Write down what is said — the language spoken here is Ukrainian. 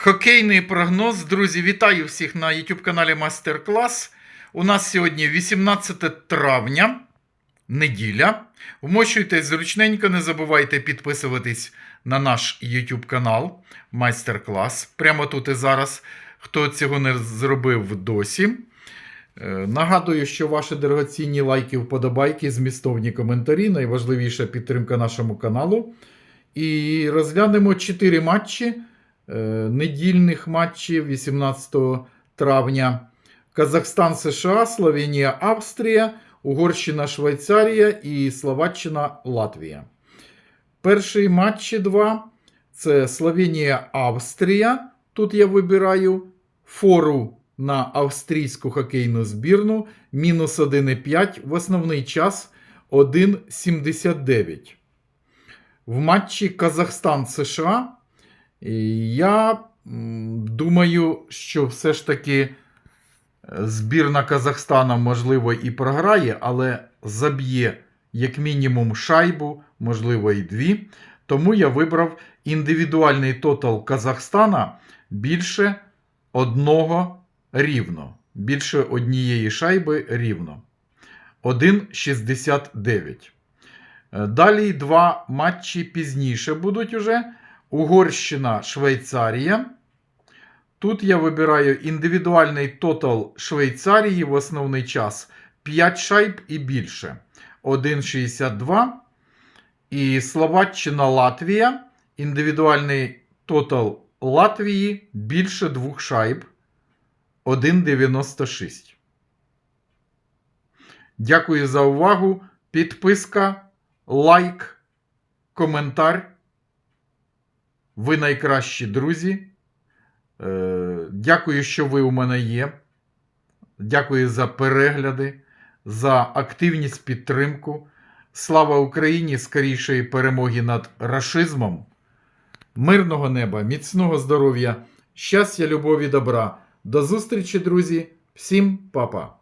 Хокейний прогноз. Друзі, вітаю всіх на YouTube каналі Мастер Клас. У нас сьогодні 18 травня, неділя. Вмощуйтесь зручненько, не забувайте підписуватись на наш YouTube канал Майстер Клас. Прямо тут і зараз. Хто цього не зробив досі. Е, Нагадую, що ваші дорогоцінні лайки, вподобайки, змістовні коментарі найважливіша підтримка нашому каналу. І розглянемо 4 матчі недільних матчів 18 травня. Казахстан, США, Словенія, Австрія, Угорщина, Швейцарія і Словаччина, Латвія. Перші матчі два це Словенія, Австрія. Тут я вибираю фору на австрійську хокейну збірну. Мінус 1,5 в основний час 1,79. В матчі Казахстан-США я думаю, що все ж таки е, збірна Казахстана, можливо, і програє, але заб'є як мінімум шайбу, можливо, і дві. Тому я вибрав індивідуальний тотал Казахстана більше одного рівно. Більше однієї шайби рівно. 1,69. Е, Далі два матчі пізніше будуть уже. Угорщина, Швейцарія. Тут я вибираю індивідуальний тотал Швейцарії в основний час 5 шайб і більше. 1,62. І Словаччина, Латвія. Індивідуальний тотал Латвії більше 2 шайб. 1,96. Дякую за увагу. Підписка, лайк, коментар. Ви найкращі друзі. Е, Дякую, що ви у мене є. Дякую за перегляди, за активність, підтримку. Слава Україні! Скорішої перемоги над рашизмом. Мирного неба, міцного здоров'я, щастя, любові, добра. До зустрічі, друзі. Всім па-па.